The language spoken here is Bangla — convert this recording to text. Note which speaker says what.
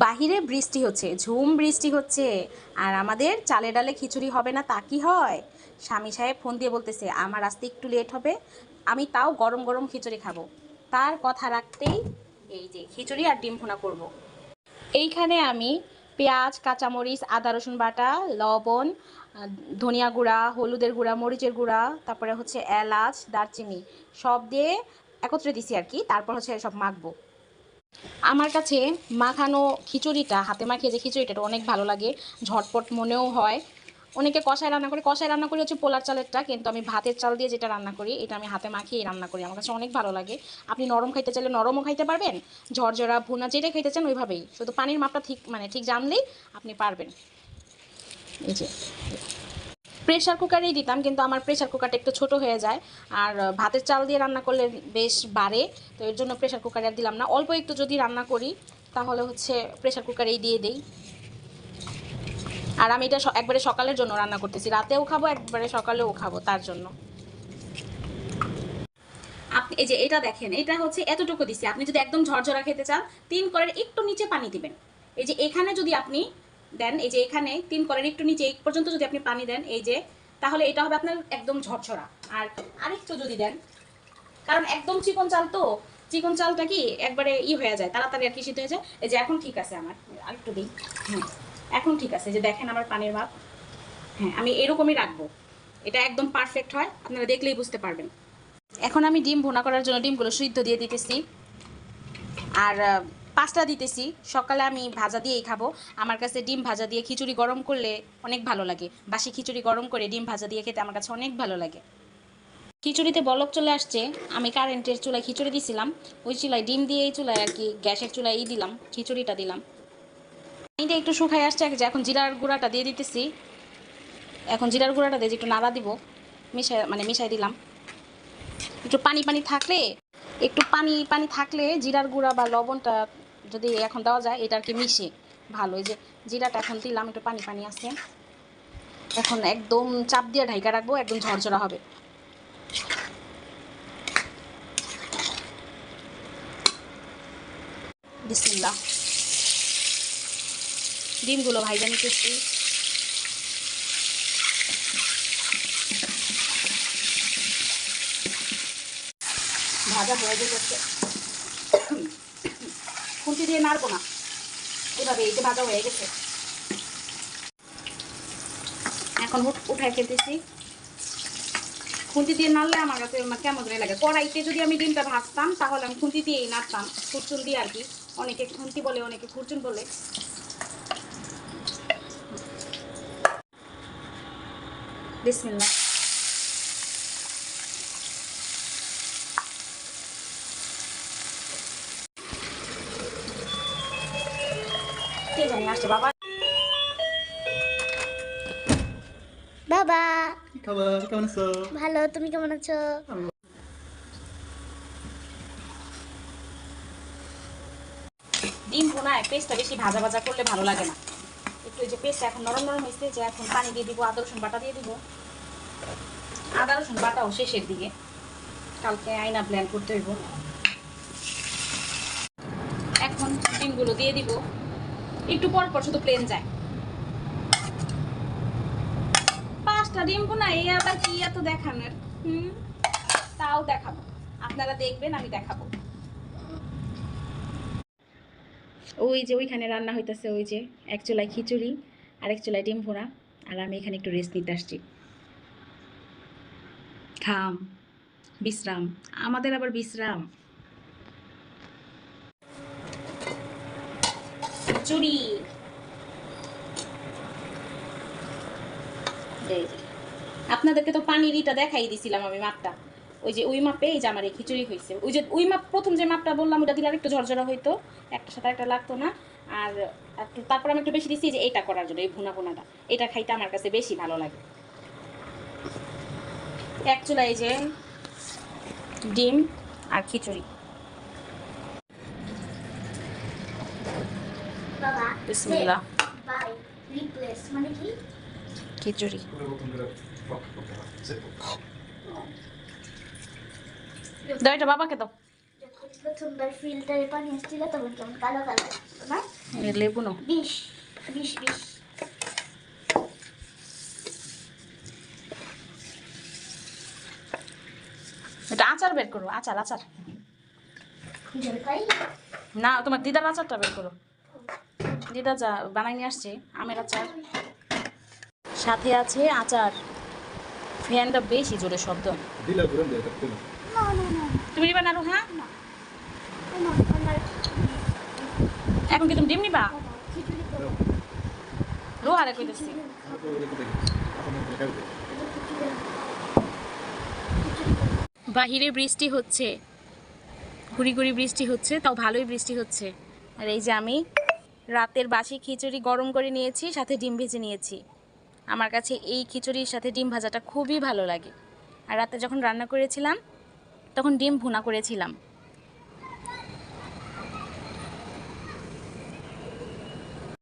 Speaker 1: বাহিরে বৃষ্টি হচ্ছে, ঝুম বৃষ্টি হচ্ছে, আর আমাদের চালে ডালে খিচুড়ি হবে না, তা কি হয়? স্বামী সাহেব ফোন দিয়ে বলতেছে, আমার আসতে একটু লেট হবে, আমি তাও গরম গরম খিচুড়ি খাব। তার কথা রাখতেই এই যে খিচুড়ি আর ডিম ভুনা করব। এইখানে আমি পেঁয়াজ, কাঁচামরিচ, আদা, রসুন বাটা, লবণ, ধনিয়া গুঁড়া, হলুদের গুঁড়া, মরিচের গুঁড়া, তারপরে হচ্ছে এলাচ, দারচিনি সব দিয়ে একত্রে দিছি আর কি, তারপর হচ্ছে সব মাখবো। আমার কাছে মাখানো খিচুড়িটা, হাতে মাখিয়ে যে খিচুড়িটা অনেক ভালো লাগে। ঝটপট মনেও হয়। অনেকে কষায় রান্না করে, কষায় রান্না করি হচ্ছে পোলার চালেরটা, কিন্তু আমি ভাতের চাল দিয়ে যেটা রান্না করি, এটা আমি হাতে মাখিয়ে রান্না করি। আমার কাছে অনেক ভালো লাগে। আপনি নরম খাইতে চাইলে নরমও খাইতে পারবেন, ঝরঝরা ভুনা যেটা খাইতে চান ওইভাবেই। শুধু পানির মাপটা ঠিক মানে ঠিক জানলেই আপনি পারবেন। এই যে। প্রেশার কুকারেই দিতাম, কিন্তু আমার প্রেশার কুকারটা একটু ছোট হয়ে যায়। আর ভাতের চাল দিয়ে রান্না করলে বেশ বাড়ে, তো এর জন্য প্রেশার কুকারে আর দিলাম না। অল্প একটু যদি রান্না করি, তাহলে হচ্ছে প্রেশার কুকারেই দিয়ে দেই। আর আমি এটা একবারে সকালের জন্য রান্না করতেছি। রাতেও খাব, একবারে সকালেও খাব, তার জন্য। আপনি, এই যে এটা দেখেন, এটা হচ্ছে এতটুকু দিছি। আপনি যদি একদম ঝরঝরা খেতে চান, তিন করের একটু নিচে পানি দিবেন। এই যে এখানে যদি আপনি দেন, এই যে এখানে তিন করের একটু নিচে এই পর্যন্ত যদি আপনি পানি দেন, এই যে, তাহলে এটা হবে আপনার একদম ঝরঝরা। আর আরেকটু যদি দেন, কারণ একদম চিকন চাল তো, চিকন চালটা কি একবারে ই হয়ে যায়, তাড়াতাড়ি আর কি শীত হয়ে যায়। এই যে এখন ঠিক আছে আমার, আরেকটু দিই হ্যাঁ এখন ঠিক আছে যে দেখেন আমার পানির মাপ হ্যাঁ আমি এরকমই রাখব। এটা একদম পারফেক্ট হয়, আপনারা দেখলেই বুঝতে পারবেন। এখন আমি ডিম ভুনা করার জন্য ডিমগুলো সিদ্ধ দিয়ে দিতেছি। আর পাঁচটা দিতেছি। সকালে আমি ভাজা দিয়েই খাব। আমার কাছে ডিম ভাজা দিয়ে খিচুড়ি গরম করলে অনেক ভালো লাগে। বাসি খিচুড়ি গরম করে ডিম ভাজা দিয়ে খেতে আমার কাছে অনেক ভালো লাগে। খিচুড়িতে বলক চলে আসছে। আমি কারেন্টের চুলায় খিচুড়ি দিছিলাম। ওই চুলায় ডিম দিয়ে এই চুলায় আর কি গ্যাসের চুলায় ই দিলাম, খিচুড়িটা দিলাম। পানিটা একটু শুকাই আসছে যে এখন জিরার গুঁড়াটা দিয়ে দিতেছি। এখন জিরার গুঁড়াটা দিয়ে একটু নাড়া দিব। মিশাই মানে মিশাই দিলাম। একটু পানি পানি থাকলে একটু পানি পানি থাকলে জিরার গুঁড়া বা লবণটা যদি এখন দেওয়া যায়, এটা আর কি মিশে। ভালো, এই যে জিরাটা এখন দিলাম, একটু পানি পানি আছে। এখন একদম চাপ দিয়ে ঢাইকা রাখব, একদম ঝরঝরা হবে। ডিমগুলো ভাইজা নিতেছি। ভাজা হয়ে যেতেছে খুন্তি দিয়ে নাড়বো না। এভাবে, এই যে ভাজা হয়ে গেছে। এখন উঠ- উঠায় খেতেছি। খুন্তি দিয়ে নাড়লে আমার কাছে কেমন জানি লাগে। কড়াইতে যদি আমি ডিমটা ভাজতাম, তাহলে আমি খুন্তি দিয়েই নাড়তাম। খুরচুন দিয়ে আর কি। অনেকে খুন্তি বলে, অনেকে খুরচুন বলে। বিসমিল্লাহ। জানি আসছে বাবা।
Speaker 2: বাবা।
Speaker 3: কি খবর? কেমন আছো?
Speaker 2: ভালো তুমি কেমন আছো?
Speaker 1: ডিম ভোনায় পেস্টটা বেশি ভাজা ভাজা করলে ভালো লাগে না। একটু এই যে পেস্টটা এখন নরম নরম হয়েছে যে এখন পানি দিয়ে দিব আদা রসুন বাটা দিয়ে দিব। আদা রসুন বাটাও শেষের দিকে। কালকে আয়না প্ল্যান করতে হইব। এখন ডিমগুলো দিয়ে দিব। একটু পর পর শুধু প্লেন যায়। পাঁচটা ডিম ভোনা এই আবার কি এত দেখানোর? হুম? তাও দেখাবো। আপনারা দেখবেন, আমি দেখাবো। ওই যে ওইখানে রান্না হইতেছে, ওই যে এক চুলায় খিচুড়ি আর এক চুলায় ডিম ভোনা আর আমি এখানে একটু রেস্ট নিতে আসছি। খাম, বিশ্রাম। আমাদের আবার বিশ্রাম। খিচুড়ি আপনাদেরকে তো পানির ইটা দেখাই দিছিলাম আমি মাপটা। ওই যে, ওই মাপে এই যে আমার এই খিচুড়ি হয়েছে ওই যে, ওই মাপ, প্রথম যে মাপটা বললাম, ওটা দিলে আর একটু ঝরঝরা হইতো, একটা সাথে একটা লাগতো না। আর একটু, তারপর আমি একটু বেশি দিচ্ছি যে এইটা করার জন্য, এই ভুনা ভুনাটা। এটা খাইতে আমার কাছে বেশি ভালো লাগে। এক চুলা এই যে ডিম আর খিচুড়ি। বিসমিল্লাহ।
Speaker 2: মানে
Speaker 1: খিচুড়ি। দাও এটা বাবাকে দাও।
Speaker 2: প্রথমবার ফিল্টারে পানি আসছিল তখন কেমন কালো কালো না?
Speaker 1: লেবু নো
Speaker 2: বিশ বিশ বিশ
Speaker 1: এটা আচার বের করো আচার আচার। না তোমার দিদার আচারটা বের করো। দিদা যা বানাই নিয়ে আসছে আমের আচার। সাথে আছে আচার। ফ্যানটা বেশি জোরে শব্দ। তুমি নিবা না রো হ্যাঁ এখন কি তুমি ডিম নিবা?
Speaker 2: করো।
Speaker 1: কইতেছি।
Speaker 3: beli kau.
Speaker 1: বাহিরে বৃষ্টি হচ্ছে। ঘুরি ঘুরি বৃষ্টি হচ্ছে তাও ভালোই বৃষ্টি হচ্ছে। আর এই যে আমি রাতের বাসি খিচুড়ি গরম করে নিয়েছি, সাথে ডিম ভেজে নিয়েছি। আমার কাছে এই খিচুড়ির সাথে ডিম ভাজাটা খুবই ভালো লাগে। আর রাতে যখন রান্না করেছিলাম, তখন ডিম ভুনা করেছিলাম।